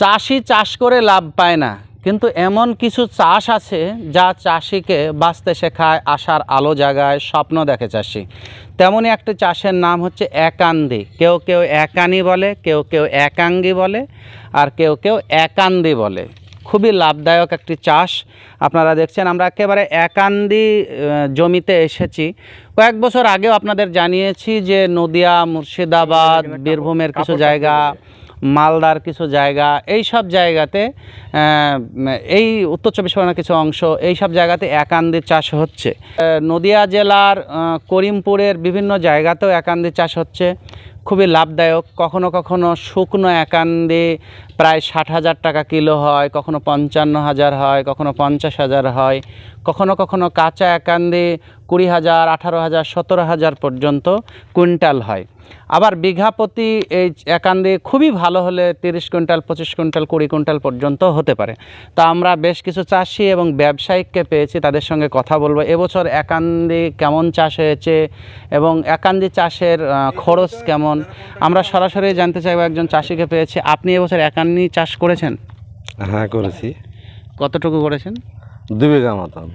চাষি চাষ করে লাভ পায় না। কিন্তু এমন কিছু চাষ আছে যা চাষিকে বাঁচতে শেখায় আশার আলো জাগায় স্বপ্ন দেখে চাষি। তেমনই একটা চাষের নাম হচ্ছে একান্দি। কেউ কেউ একানি বলে কেউ কেউ একাঙ্গি বলে আর কেউ কেউ একান্দি বলে। খুবই লাভদায়ক একটি চাষ। আপনারা দেখছেন আমরা একেবারে একান্দি জমিতে এসেছি। কয়েক বছর আগেও আপনাদের জানিয়েছি যে নদিয়া মুর্শিদাবাদ বীরভূমের কিছু জায়গা মালদার কিছু জায়গা, এই সব জায়গাতে এই উত্তর চব্বিশ পরগনার কিছু অংশ, এই সব জায়গাতে একান্দি চাষ হচ্ছে। নদিয়া জেলার করিমপুরের বিভিন্ন জায়গাতেও একান্দি চাষ হচ্ছে। খুবই লাভদায়ক। কখনো কখনো শুকনো একান্দি প্রায় ষাট হাজার টাকা কিলো হয়, কখনো পঞ্চান্ন হাজার হয়, কখনো পঞ্চাশ হাজার হয়। কখনো কখনো কাঁচা একান্দি কুড়ি হাজার, আঠারো হাজার, সতেরো হাজার পর্যন্ত কুইন্টাল হয়। আবার বিঘা প্রতি এই একান্দি খুবই ভালো হলে তিরিশ কুইন্টাল পঁচিশ কুইন্টাল কুড়ি কুইন্টাল পর্যন্ত হতে পারে। তা আমরা বেশ কিছু চাষি এবং ব্যবসায়িককে পেয়েছি তাদের সঙ্গে কথা বলব। এবছর একান্দি কেমন চাষ হয়েছে এবং একান্দি চাষের খরচ কেমন? আমরা সরাসরি জানতে চাইব একজন চাষিকে পেয়েছি। আপনি এবছর একান্দি চাষ করেছেন? হ্যাঁ করেছি। কতটুকু করেছেন? দু বিঘা মতন।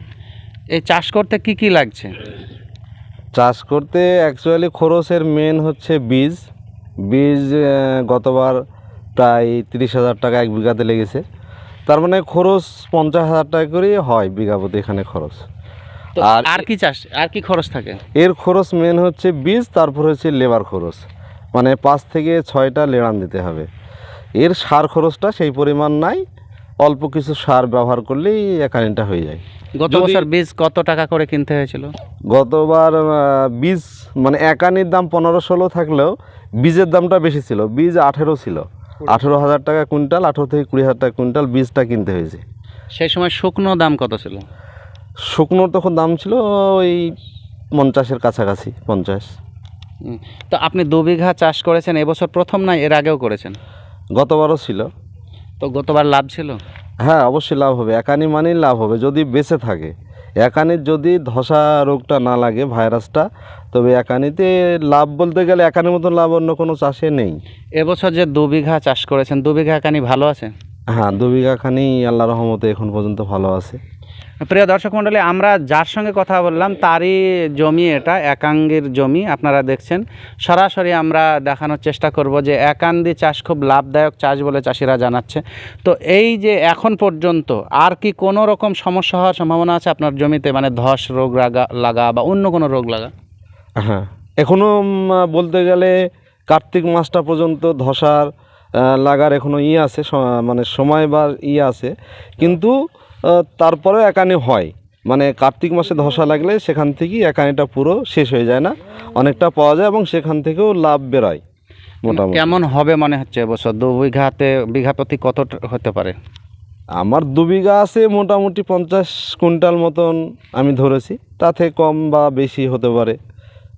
এই চাষ করতে কি কি লাগছে? চাষ করতে অ্যাকচুয়ালি খরচের মেন হচ্ছে বীজ। বীজ গতবার প্রায় তিরিশ হাজার টাকা এক বিঘাতে লেগেছে। তার মানে খরচ পঞ্চাশ হাজার টাকা করেই হয় বিঘা প্রতি এখানে খরচ। আর আর কি চাষ আর কি খরচ থাকে? এর খরচ মেন হচ্ছে বীজ তারপর হচ্ছে লেবার খরচ। মানে পাঁচ থেকে ছয়টা লেড়ান দিতে হবে। এর সার খরচটা সেই পরিমাণ নাই। অল্প কিছু সার ব্যবহার করলেই একানিটা হয়ে যায়। গত বছর বীজ কত টাকা করে কিনতে হয়েছিল? গতবার বীজ মানে একানির দাম পনেরো ষোলো থাকলেও বীজের দামটা বেশি ছিল। বীজ আঠেরো ছিল। আঠেরো হাজার টাকা কুইন্টাল আঠেরো থেকে কুড়ি হাজার টাকা কুইন্টাল বীজটা কিনতে হয়েছে। সেই সময় শুকনো দাম কত ছিল? শুকনোর তখন দাম ছিল ওই পঞ্চাশের কাছাকাছি পঞ্চাশ। তো আপনি দু বিঘা চাষ করেছেন এবছর প্রথম না এর আগেও করেছেন? গতবারও ছিল। তো গতবার লাভ ছিল? হ্যাঁ অবশ্যই লাভ হবে। একানি মানেই লাভ হবে যদি বেঁচে থাকে। একানির যদি ধসা রোগটা না লাগে ভাইরাসটা তবে একানিতে লাভ বলতে গেলে একানির মতন লাভ অন্য কোনো চাষে নেই। এবছর যে দু বিঘা চাষ করেছেন দু বিঘা একানি ভালো আছে? হ্যাঁ দু বিঘা বিঘাখানি আল্লাহ রহমতে এখন পর্যন্ত ভালো আছে। প্রিয় দর্শক মণ্ডলী, আমরা যার সঙ্গে কথা বললাম, তারই জমি এটা, একাঙ্গের জমি, আপনারা দেখছেন। সরাসরি আমরা দেখানোর চেষ্টা করব যে একান্দি চাষ খুব লাভদায়ক চাষ বলে চাষিরা জানাচ্ছে। তো এই যে এখন পর্যন্ত আর কি কোনো রকম সমস্যা হওয়ার সম্ভাবনা আছে আপনার জমিতে? মানে ধস, রোগ লাগা লাগা বা অন্য কোনো রোগ লাগা? হ্যাঁ এখনও বলতে গেলে কার্তিক মাসটা পর্যন্ত ধসার লাগার এখনও ই আছে মানে সময় বা ই আছে। কিন্তু আহ, তারপরেও একানি হয়। মানে কার্তিক মাসে ধসা লাগলে সেখান থেকেই একানিটা পুরো শেষ হয়ে যায় না। অনেকটা পাওয়া যায় এবং সেখান থেকেও লাভ বেরোয় মোটামুটি। কেমন হবে মনে হচ্ছে এবছর? দু বিঘাতে বিঘা প্রতি কত হতে পারে? আমার দু বিঘা আছে মোটামুটি পঞ্চাশ কুইন্টাল মতন আমি ধরেছি। তাতে কম বা বেশি হতে পারে।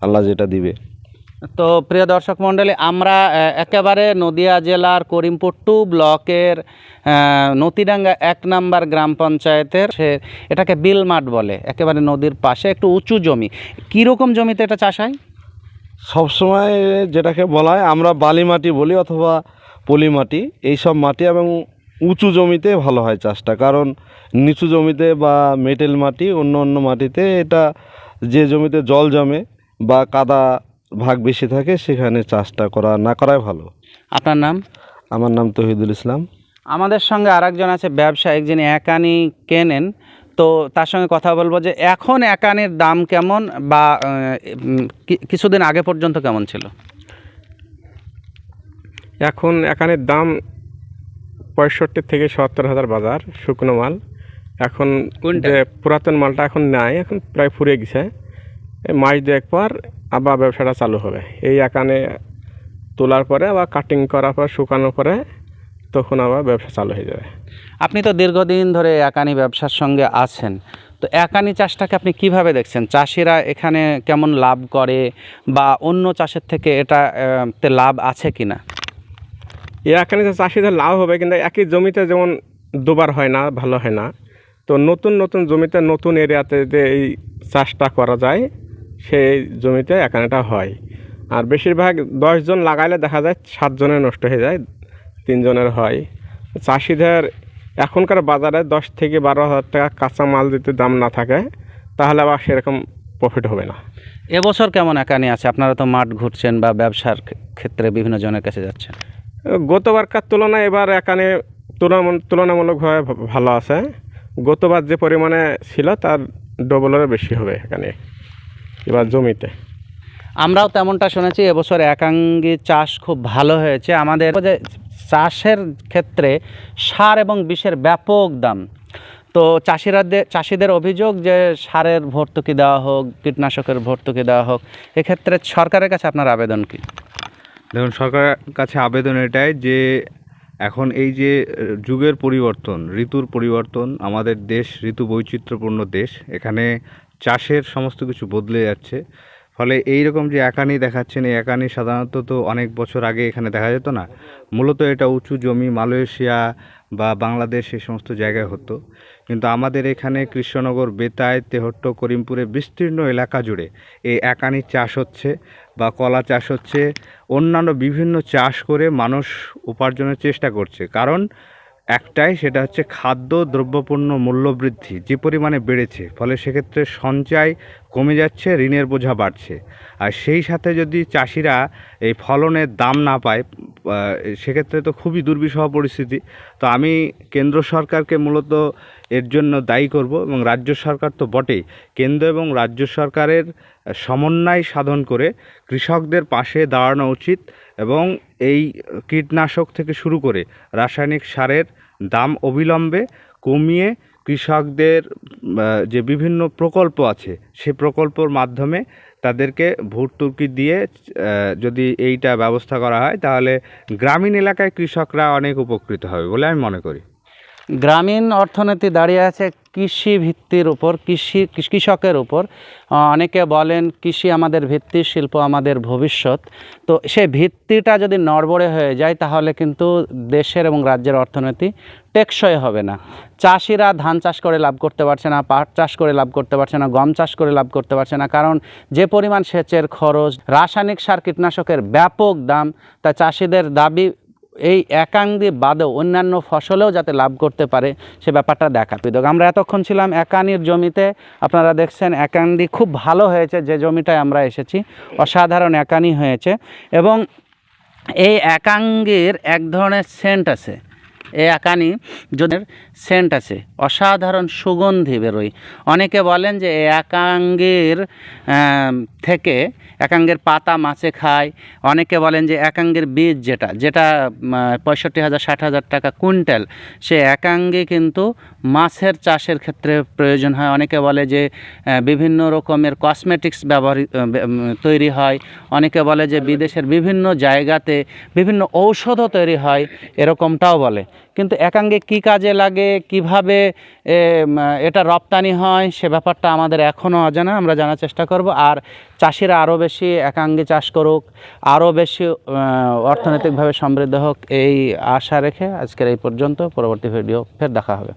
আল্লাহ যেটা দিবে। তো প্রিয় দর্শক মণ্ডলী, আমরা একেবারে নদিয়া জেলার করিমপুর টু ব্লকের নতিডাঙ্গা এক নাম্বার গ্রাম পঞ্চায়েতের সে, এটাকে বিলমাঠ বলে, একেবারে নদীর পাশে, একটু উঁচু জমি। কীরকম জমিতে এটা চাষ হয়? সবসময় যেটাকে বলা হয়, আমরা বালি মাটি বলি অথবা পলি মাটি, এইসব মাটি এবং উঁচু জমিতে ভালো হয় চাষটা, কারণ নিচু জমিতে বা মেটেল মাটি, অন্য অন্য মাটিতে এটা যে জমিতে জল জমে বা কাদা ভাগ বেশি থাকে সেখানে চাষটা করা না করাই ভালো। আপনার নাম? আমার নাম তহিদুল ইসলাম। আমাদের সঙ্গে আরেকজন আছে ব্যবসায়িক যিনি একানি কেনেন। তো তার সঙ্গে কথা বলব যে এখন একানির দাম কেমন বা কিছুদিন আগে পর্যন্ত কেমন ছিল? এখন একানের দাম পঁয়ষট্টি থেকে সত্তর হাজার বাজার শুকনো মাল। এখন যে পুরাতন মালটা এখন নাই এখন প্রায় ফুরে গেছে। মাস দুয়েক পর আবার ব্যবসাটা চালু হবে। এই এখানে তোলার পরে আবার কাটিং করার পর শুকানোর পরে তখন আবার ব্যবসা চালু হয়ে যাবে। আপনি তো দীর্ঘদিন ধরে একানি ব্যবসার সঙ্গে আছেন। তো একানি চাষটাকে আপনি কীভাবে দেখছেন? চাষিরা এখানে কেমন লাভ করে বা অন্য চাষের থেকে এটা তে লাভ আছে কি না যে চাষিদের লাভ হবে কিন্তু একই জমিতে যেমন দুবার হয় না ভালো হয় না। তো নতুন নতুন জমিতে নতুন এরিয়াতে যে এই চাষটা করা যায় সেই জমিতে এখানেটা হয়। আর বেশিরভাগ দশজন লাগাইলে দেখা যায় সাতজনের নষ্ট হয়ে যায় তিনজনের হয়। চাষিদের এখনকার বাজারে দশ থেকে বারো হাজার টাকা কাঁচা মাল যদি দাম না থাকে তাহলে আবার সেরকম প্রফিট হবে না। এবছর কেমন একানি আছে? আপনারা তো মাঠ ঘুরছেন বা ব্যবসার ক্ষেত্রে বিভিন্ন জনের কাছে যাচ্ছেন। গতবারকার তুলনায় এবার এখানে তুলনা- তুলনামূলকভাবে ভালো আছে। গতবার যে পরিমাণে ছিল তার ডবলেরও বেশি হবে এখানে এবার জমিতে। আমরাও তেমনটা শুনেছি এবছর একাঙ্গি চাষ খুব ভালো হয়েছে। আমাদের যে চাষের ক্ষেত্রে সার এবং বিষের ব্যাপক দাম। তো চাষিরা চাষিদের অভিযোগ যে সারের ভর্তুকি দেওয়া হোক কীটনাশকের ভর্তুকি দেওয়া হোক এক্ষেত্রে সরকারের কাছে আপনার আবেদন কি? দেখুন সরকারের কাছে আবেদন এটাই যে এখন এই যে যুগের পরিবর্তন ঋতুর পরিবর্তন আমাদের দেশ ঋতু বৈচিত্র্যপূর্ণ দেশ। এখানে চাষের সমস্ত কিছু বদলে যাচ্ছে। ফলে এই রকম যে একানি দেখাচ্ছেন, এই একানি সাধারণত তো অনেক বছর আগে এখানে দেখা যেত না। মূলত এটা উঁচু জমি মালয়েশিয়া বা বাংলাদেশ এই সমস্ত জায়গায় হতো। কিন্তু আমাদের এখানে কৃষ্ণনগর, বেতায়, তেহট্ট, করিমপুরে বিস্তীর্ণ এলাকা জুড়ে এই একানি চাষ হচ্ছে বা কলা চাষ হচ্ছে। অন্যান্য বিভিন্ন চাষ করে মানুষ উপার্জনের চেষ্টা করছে। কারণ একটাই সেটা হচ্ছে খাদ্য দ্রব্যপণ্য মূল্যবৃদ্ধি, যে পরিমাণে বেড়েছে, ফলে সেক্ষেত্রে সঞ্চয় কমে যাচ্ছে, ঋণের বোঝা বাড়ছে। আর সেই সাথে যদি চাষিরা এই ফলনের দাম না পায় সেক্ষেত্রে তো খুবই দুর্বিষহ পরিস্থিতি। তো আমি কেন্দ্র সরকারকে মূলত এর জন্য দায়ী করব এবং রাজ্য সরকার তো বটেই। কেন্দ্র এবং রাজ্য সরকারের সমন্বয় সাধন করে কৃষকদের পাশে দাঁড়ানো উচিত এবং এই কীটনাশক থেকে শুরু করে রাসায়নিক সারের দাম অবিলম্বে কমিয়ে কৃষকদের যে বিভিন্ন প্রকল্প আছে, সে প্রকল্পর মাধ্যমে তাদেরকে ভর্তুকি দিয়ে যদি এইটা ব্যবস্থা করা হয়, তাহলে গ্রামীণ এলাকায় কৃষকরা অনেক উপকৃত হবে বলে আমি মনে করি। গ্রামীণ অর্থনীতি দাঁড়িয়ে আছে কৃষি ভিত্তির উপর, কৃষি, কৃষকের উপর অনেকে বলেন কৃষি আমাদের ভিত্তি, শিল্প আমাদের ভবিষ্যৎ। তো সে ভিত্তিটা যদি নড়বড়ে হয়ে যায়, তাহলে কিন্তু দেশের এবং রাজ্যের অর্থনীতি টেকসই হবে না। চাষিরা ধান চাষ করে লাভ করতে পারছে না, পাট চাষ করে লাভ করতে পারছে না, গম চাষ করে লাভ করতে পারছে না, কারণ যে পরিমাণ সেচের খরচ, রাসায়নিক সার কীটনাশকের ব্যাপক দাম, তা চাষিদের দাবি এই একাঙ্গি বাদেও অন্যান্য ফসলেও যাতে লাভ করতে পারে, সে ব্যাপারটা দেখা। পিদক আমরা এতক্ষণ ছিলাম একানির জমিতে। আপনারা দেখছেন একাঙ্গি খুব ভালো হয়েছে যে জমিটায় আমরা এসেছি। অসাধারণ একানি হয়েছে এবং এই একাঙ্গির এক ধরনের সেন্ট আছে। এই একানি যদি সেন্ট আছে অসাধারণ সুগন্ধি বেরোয়। অনেকে বলেন যে এই একাঙ্গির থেকে একাঙ্গের পাতা মাছে খায়। অনেকে বলেন যে একাঙ্গের বীজ যেটা যেটা পঁয়ষট্টি হাজার ষাট হাজার টাকা কুইন্টাল সে একাঙ্গে কিন্তু মাছের চাষের ক্ষেত্রে প্রয়োজন হয়। অনেকে বলে যে বিভিন্ন রকমের কসমেটিক্স ব্যবহৃত আহ, বে- উম, তৈরি হয়। অনেকে বলে যে বিদেশের বিভিন্ন জায়গাতে বিভিন্ন ঔষধও তৈরি হয় এরকমটাও বলে। কিন্তু একাঙ্গে কি কাজে লাগে, কীভাবে এটা রপ্তানি হয়, সে ব্যাপারটা আমাদের এখনও অজানা, আমরা জানার চেষ্টা করব। আর চাষিরা আরও বেশি একাঙ্গে চাষ করুক, আরও বেশি অর্থনৈতিকভাবে সমৃদ্ধ হোক, এই আশা রেখে আজকের এই পর্যন্ত। পরবর্তী ভিডিও ফের দেখা হবে।